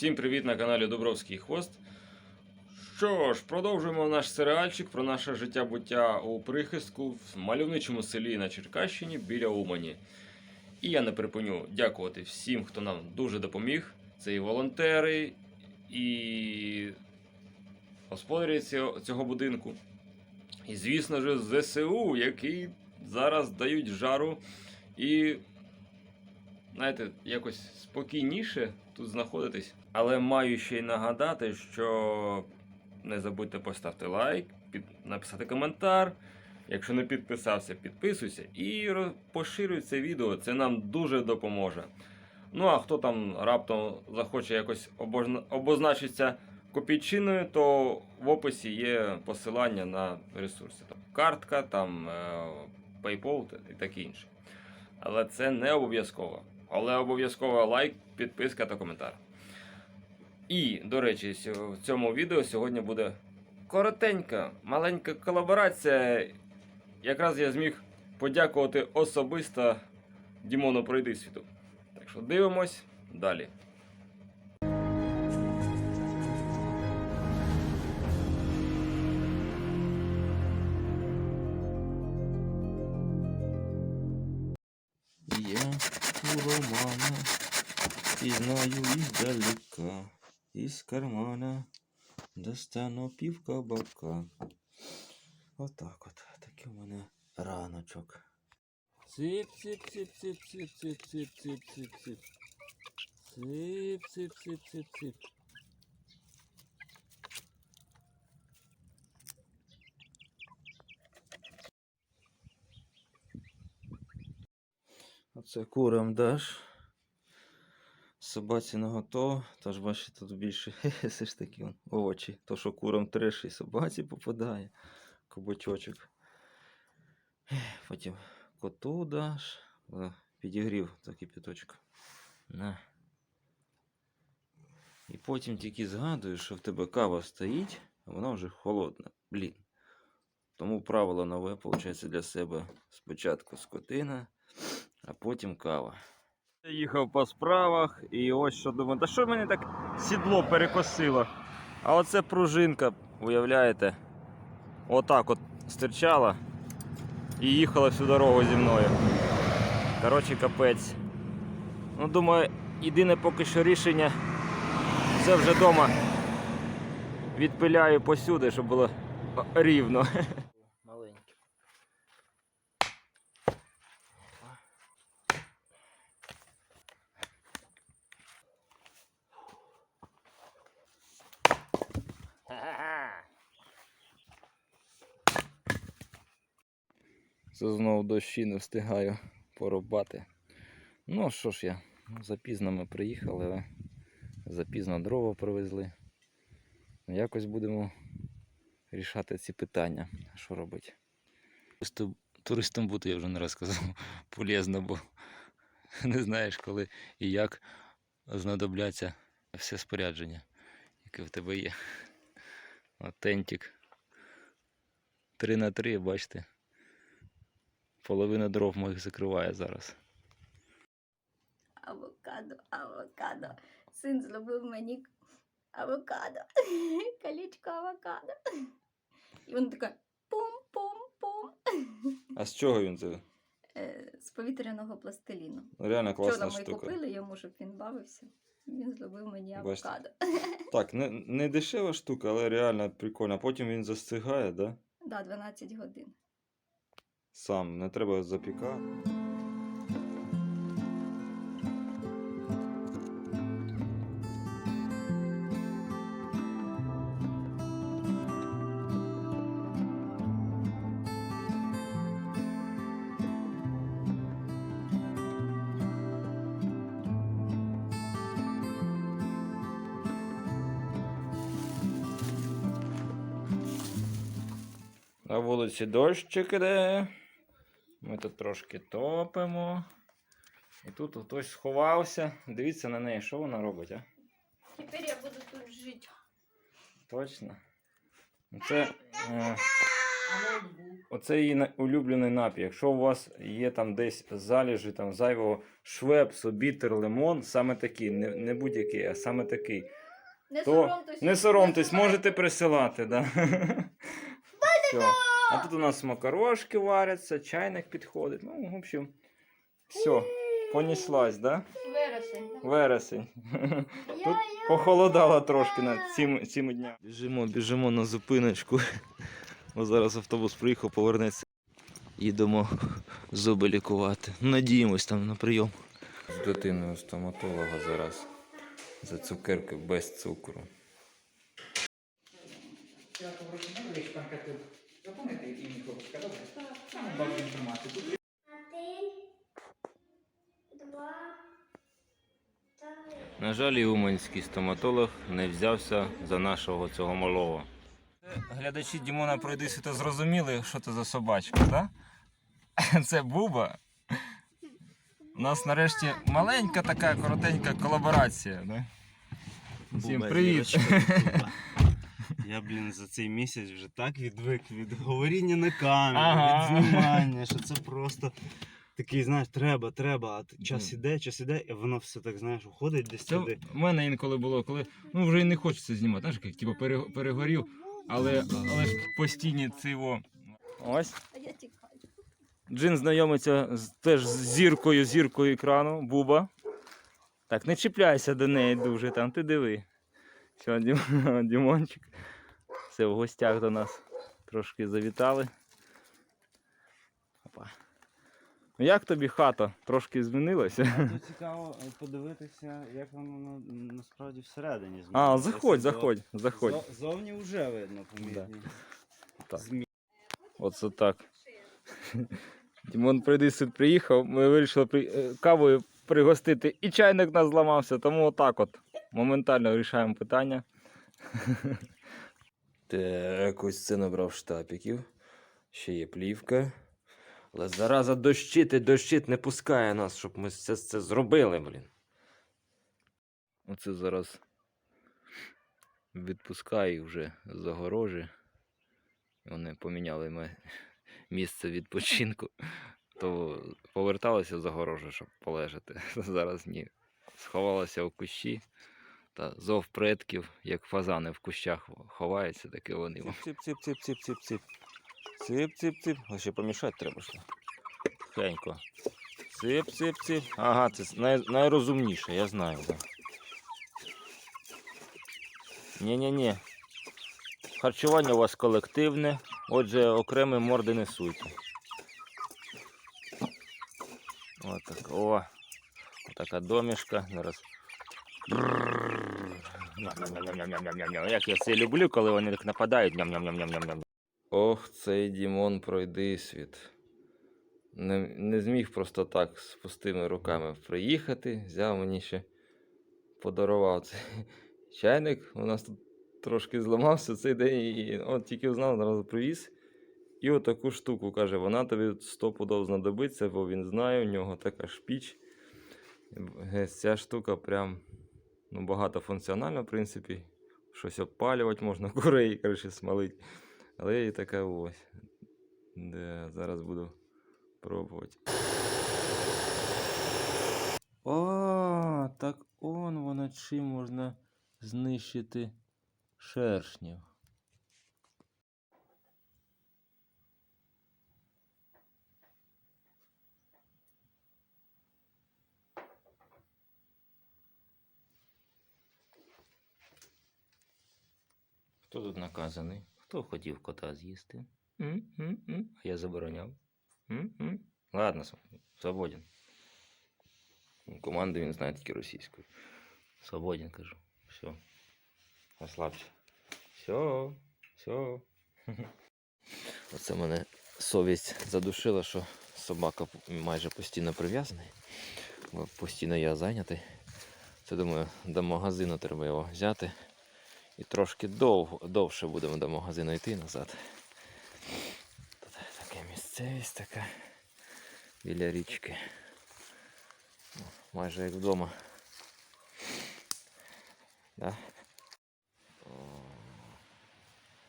Всім привіт на каналі Дубровський Хвост. Що ж, продовжуємо наш серіальчик про наше життя буття у прихистку в мальовничому селі на Черкащині біля Умані. І я не припиню дякувати всім, хто нам дуже допоміг. Це і волонтери, і господарі цього будинку. І, звісно ж, ЗСУ, які зараз дають жару і знаєте, якось спокійніше тут знаходитись. Але маю ще й нагадати, що не забудьте поставити лайк, під... написати коментар. Якщо не підписався, підписуйся і поширюй це відео, це нам дуже допоможе. Ну а хто там раптом захоче якось обозначитися копійчиною, то в описі є посилання на ресурси. Там картка, там е, PayPal і таке інше. Але це не обов'язково. Але обов'язково лайк, підписка та коментар. І, до речі, в цьому відео сьогодні буде коротенька, маленька колаборація. Якраз я зміг подякувати особисто Дімону Пройдисвіту. Так що дивимось далі. Из кармана достану пів кабака. Отак от, такий у мене раночок. Цip, цip, цip, цip, цip, цip, цip, цip, цip, цip. Цip, цip, цip, цip, цip. Оце курам даш. Собаці на готово. Тож бачите, тут більше все ж таки овочі. То, що курам треш і собаці попадає. Кабачочок. Потім коту даш. Підігрів за кипяточок. На. І потім тільки згадуєш, що в тебе кава стоїть, а вона вже холодна. Блін. Тому правило нове, виходить, для себе спочатку скотина, а потім кава. Їхав по справах і ось що думаю, та що мене так сідло перекосило? А оце пружинка, уявляєте? Отак от стирчала і їхала всю дорогу зі мною. Коротше, капець. Ну, думаю, єдине поки що рішення це вже вдома відпиляю посюди, щоб було рівно. Це знову дощі не встигаю порубати. Ну що ж я, запізно ми приїхали, але запізно дрова привезли. Ну, Якось будемо рішати ці питання, що робити. Туристом бути, я вже не раз казав, полезно, бо не знаєш, коли і як знадобляться все спорядження, яке в тебе є. От 3 на 3, бачите. Половина дров моїх закриває зараз. Авокадо, авокадо. Син зробив мені авокадо. Колечко авокадо. І він така пум-пум-пум. А з чого він це? Е, З повітряного пластиліну. Реально Вчора ми штука. купили йому, щоб він бавився. Він зробив мені Бачите. авокадо. Так, не, не дешева штука, але реально прикольно. Потім він застигає, да? Да, 12 годин. Сам, не треба запікати. На вулиці дощик іде. Тут трошки топимо. І тут хтось сховався. Дивіться на неї, що вона робить, а? Тепер я буду тут жити. Точно. Це. Е, Оце її улюблений напій. Якщо у вас є там десь залежі там зайвого швепсу, бітер, лимон, саме такий, не, не будь-який, а саме такий. Не То соромтесь. не соромтесь, можете присилати, да. Все. А тут у нас макарошки варяться, чайник підходить. Ну, в общем, все, понеслась, да? Вересень. Вересень. Тут похолодало трошки на цими, цими днями. Біжимо, біжимо на зупиночку. Бо зараз автобус приїхав, повернеться. Їдемо зуби лікувати. Надіємось там на прийом. З дитиною стоматолога зараз. За цукерки без цукру. Я навіть конкретно заповнити хлопчика, добре? Саме базу інформації. Один, два, три. На жаль, і уманський стоматолог не взявся за нашого цього малого. Глядачі Дімона пройди світо зрозуміли, що це за собачка, так? Це Буба. У нас нарешті маленька така коротенька колаборація. Да? Всім Буба, привіт! Я, блін, за цей місяць вже так відвик від говоріння на камеру, Ага. від знімання, що це просто такий, знаєш, треба, треба, а час іде, час іде, і воно все так, знаєш, уходить десь Це туди. в мене інколи було, коли ну вже і не хочеться знімати, знаєш, як типу пере- перегорів, але, але ж постійні циво. Ось. А я тікаю. Джин знайомиться з, теж з зіркою, зіркою екрану, Буба. Так, не чіпляйся до неї дуже там, ти диви. Все, Дім, Дімончик. Все, в гостях до нас трошки завітали. Опа. Ну як тобі хата? Трошки змінилася? Тут цікаво е, подивитися, як воно на- насправді всередині А, змінилося. заходь, Зо- заходь, заходь. зо- Зовні вже видно помітні. Так. зміни. Оце так. Дімон Придисит приїхав, ми вирішили при... е, кавою пригостити, і чайник нас зламався, тому отак от. Моментально вирішаємо питання. Так, ось це набрав штапіків. Ще є плівка. Але зараза дощить і дощить не пускає нас, щоб ми це, це зробили, блін. Оце зараз відпускаю вже загорожі. Вони поміняли місце відпочинку, то поверталися загорожі, щоб полежати. Зараз ні. Сховалася в кущі. Та зов предків, як фазани в кущах ховаються, таке вони. Цip-цip-цip-цip-цip-цip. Цip-цip-цip. А ще помішати треба ж. Тихенько. Цip-цip-цip. Ага, це най... найрозумніше, я знаю. Да. Ні-ні-ні. Харчування у вас колективне, отже, окремі морди не суйте. Отак, о. Така домішка. Зараз. Як я це люблю, коли вони так нападають. Ням-ням-ням-ням-ням. Ох, цей Дімон пройди світ. Не, не зміг просто так з пустими руками приїхати. Взяв мені ще подарував цей чайник. У нас тут трошки зламався цей день і от тільки знав, одразу привіз. І отаку штуку каже, вона тобі стопудов знадобиться, бо він знає, у нього така ж піч. Е, Ця штука прям ну, багатофункціональна, в принципі. Щось опалювати можна, курей, коротше, смалить. Але і така ось. Де зараз буду пробувати. О, так он воно чим можна знищити шершнів. Хто тут наказаний? Хто хотів кота з'їсти? А я забороняв. М-м. Ладно, свободен. Команди він знає тільки російською. Свободен, кажу. Все. Розслабся. Все. Все. Оце мене совість задушила, що собака майже постійно прив'язаний. Постійно я зайнятий. Це думаю, до магазину треба його взяти. І трошки довго, довше будемо до магазину йти назад. Тут така місцевість така біля річки. Ну, Майже як вдома. Да? О,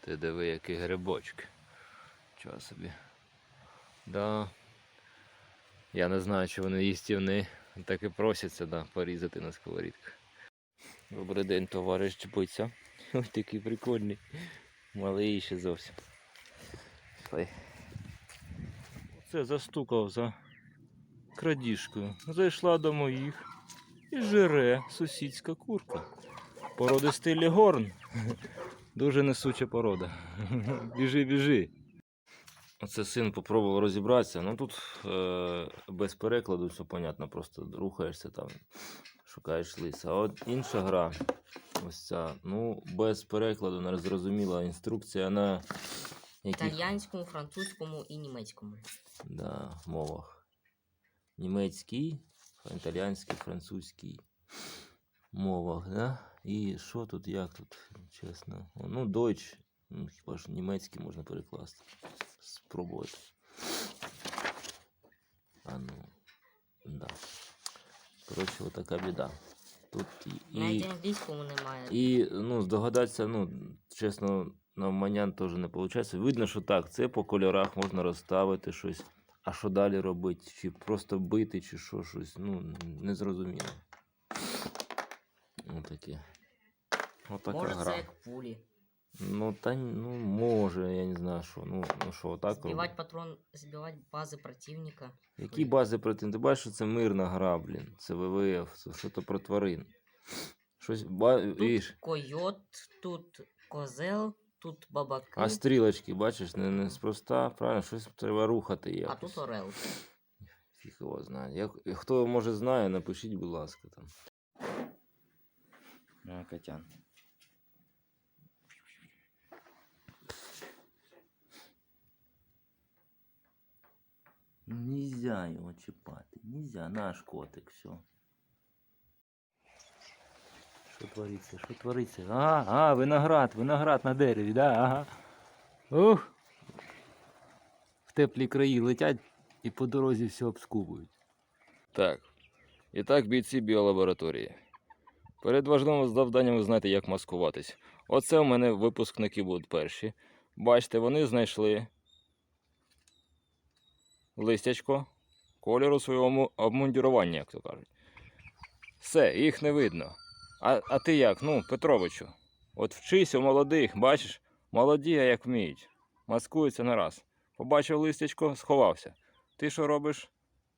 ти диви, які грибочки. Чого собі. Да. Я не знаю, чи вони їстівні. Так і просяться, да, порізати на сковорідках. Добрий день, товариш Чбиця. Ой, такий прикольний. Малий ще зовсім. Це застукав за крадіжкою. Зайшла до моїх і жере сусідська курка. Породи стилі горн. Дуже несуча порода. Біжи, біжи. Оце син попробував розібратися. Ну тут е, без перекладу все понятно, просто рухаєшся там, шукаєш лис. А от інша гра, ось ця, ну, без перекладу, не зрозуміла інструкція на яких Італійському, французькому і німецькому. да, мовах. Німецький, італійський, французький мовах, да? І що тут, як тут, чесно. Ну, Deutsch, ну, хіба ж німецький можна перекласти. Спробувати. А ну, да. Коротше, отака біда. Тут і, Навіть і, англійському немає. і ну, здогадатися, ну, чесно, навманян теж не виходить. Видно, що так, це по кольорах можна розставити щось. А що далі робити? Чи просто бити, чи що щось, ну, не зрозуміло. Отаке. Отака Може гра. це як пулі. Ну, та ну, може, я не знаю, що. Ну, ну що, отак. Збивати патрон, збивати бази противника. Які бази проти? Ти бачиш, що це мирна гра, блін. Це ВВФ, це що то про тварин. Щось ба... Тут койот, тут козел, тут бабаки, А стрілочки, бачиш, не, не спроста, правильно, щось треба рухати а тут орел. Фіг його знає. Як, хто може знає, напишіть, будь ласка, там. А, Катян. Нельзя його чіпати. Нельзя, наш котик, все. Що твориться? Що твориться? А, а, виноград, виноград на дереві, да? Ага. Ух. В теплі краї летять і по дорозі все обскубують. Так. І так, бійці біолабораторії. Перед важливим завданням ви знаєте, як маскуватись. Оце у мене випускники будуть перші. Бачите, вони знайшли листячко кольору свого му- обмундірування, як то кажуть. Все, їх не видно. А, а ти як? Ну, Петровичу, от вчись у молодих, бачиш, молоді, а як вміють. Маскуються на раз. Побачив листячко, сховався. Ти що робиш?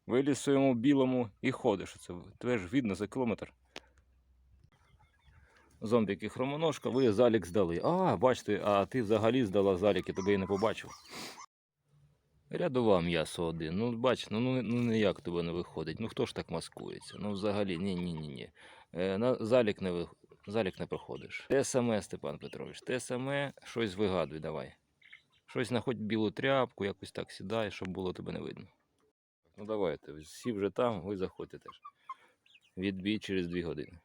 Виліз своєму білому і ходиш. Це тебе ж видно за кілометр. Зомбіки хромоножка, ви залік здали. А, бачите, а ти взагалі здала залік, я тебе і не побачив. Рядова м'ясо один. Ну, бач, ну, ну, ну ніяк тебе не виходить. Ну хто ж так маскується? Ну взагалі, ні, ні. Е, на залік не ви... залік не проходиш. Те саме, Степан Петрович, те саме, щось вигадуй, давай. Щось знаходь білу тряпку, якось так сідай, щоб було тебе не видно. Ну давайте, всі вже там, ви заходьте теж. Відбій через дві години.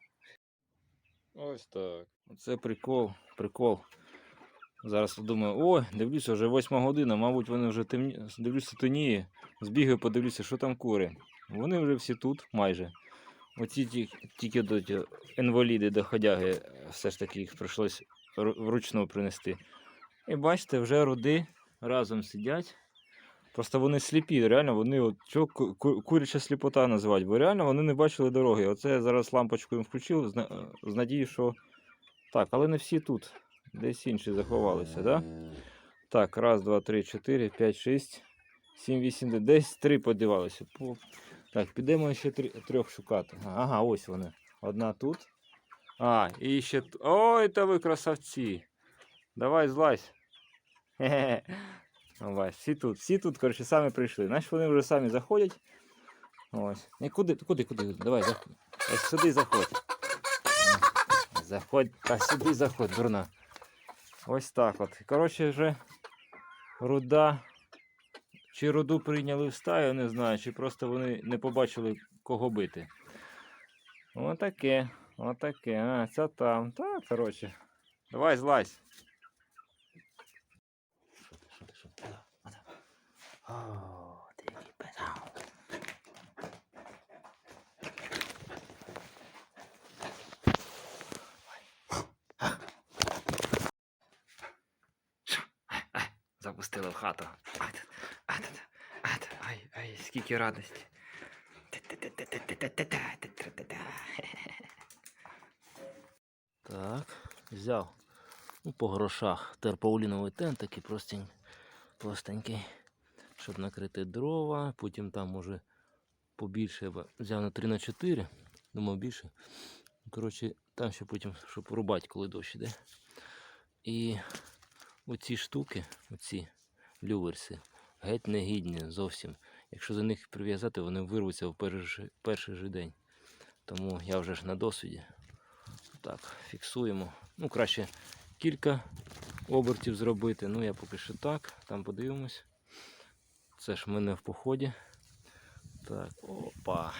Ось так. Це прикол, прикол. Зараз думаю, о, дивлюся, вже восьма година, мабуть, вони вже темні... дивлюся, тоніє. Збігаю, подивлюся, що там кури. Вони вже всі тут майже. Оці ті, тільки до інваліди, доходяги, е, все ж таки їх прийшлось ру- вручну принести. І бачите, вже руди разом сидять. Просто вони сліпі, реально, вони от ку- куряча сліпота називають, бо реально вони не бачили дороги. Оце я зараз лампочку їм включив з надією, що. Так, але не всі тут. Десь інші заховалися? Да? Так, раз, два, три, чотири, п'ять, шість, сім, вісім. Десь три подівалися. Так, підемо ще трьох шукати. Ага, ось вони. Одна тут. А, і ще. Ой, та ви красавці. Давай злазь. Хе-хе. Давай, всі тут, всі тут, коротше, самі прийшли. Значить, вони вже самі заходять. Ось. І куди, куди, куди? Давай, заходь. Ось сюди заходь. Заходь, та сюди заходь, дурна. Ось так от. Коротше, вже руда. Чи руду прийняли в стаю, не знаю, чи просто вони не побачили, кого бити. Отаке, отаке. А, це там. Та, коротше. Давай, злазь. Що ти, що ти, що ти? О, ти який песав. Забудь. Пустили в хату. Ай, тут, ай, скільки радості. Так, взяв. Ну, по грошах терпауліновий тент такий простень, простенький, щоб накрити дрова. Потім там уже побільше взяв на 3 на 4 думав більше. Коротше, там ще потім, щоб рубати, коли дощ іде. І оці штуки, оці люверси, геть негідні зовсім. Якщо за них прив'язати, вони вирвуться в перший, перший же день. Тому я вже ж на досвіді. Так, фіксуємо. Ну, краще кілька обертів зробити. Ну, я поки що так, там подивимось. Це ж в мене в поході. Так, опа.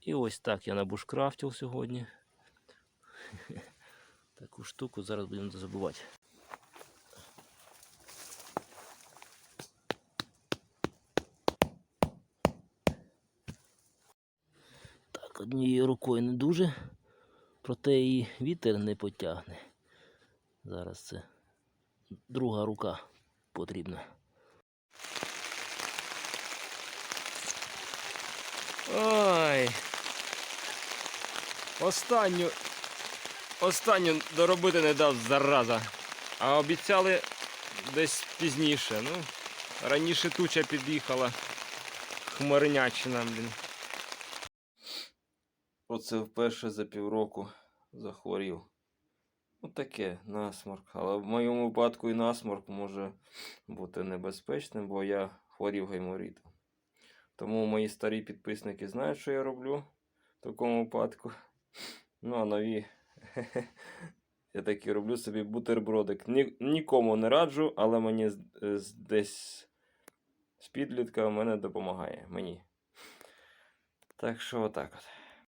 І ось так я набушкрафтив сьогодні. Таку штуку зараз будемо забувати. Так, однією рукою не дуже, проте і вітер не потягне. Зараз це друга рука потрібна. Ой. Останню. Останню доробити не дав зараза. А обіцяли десь пізніше. Ну, раніше туча під'їхала. Хмарнячина, блін. Оце вперше за півроку захворів. Ну таке, насморк. Але в моєму випадку і насморк може бути небезпечним, бо я хворів гайморітом. Тому мої старі підписники знають, що я роблю в такому випадку. Ну, а нові. Я таки роблю собі бутербродик. Ні, нікому не раджу, але мені з, десь з підлітка мене допомагає. Мені. Так що отак от.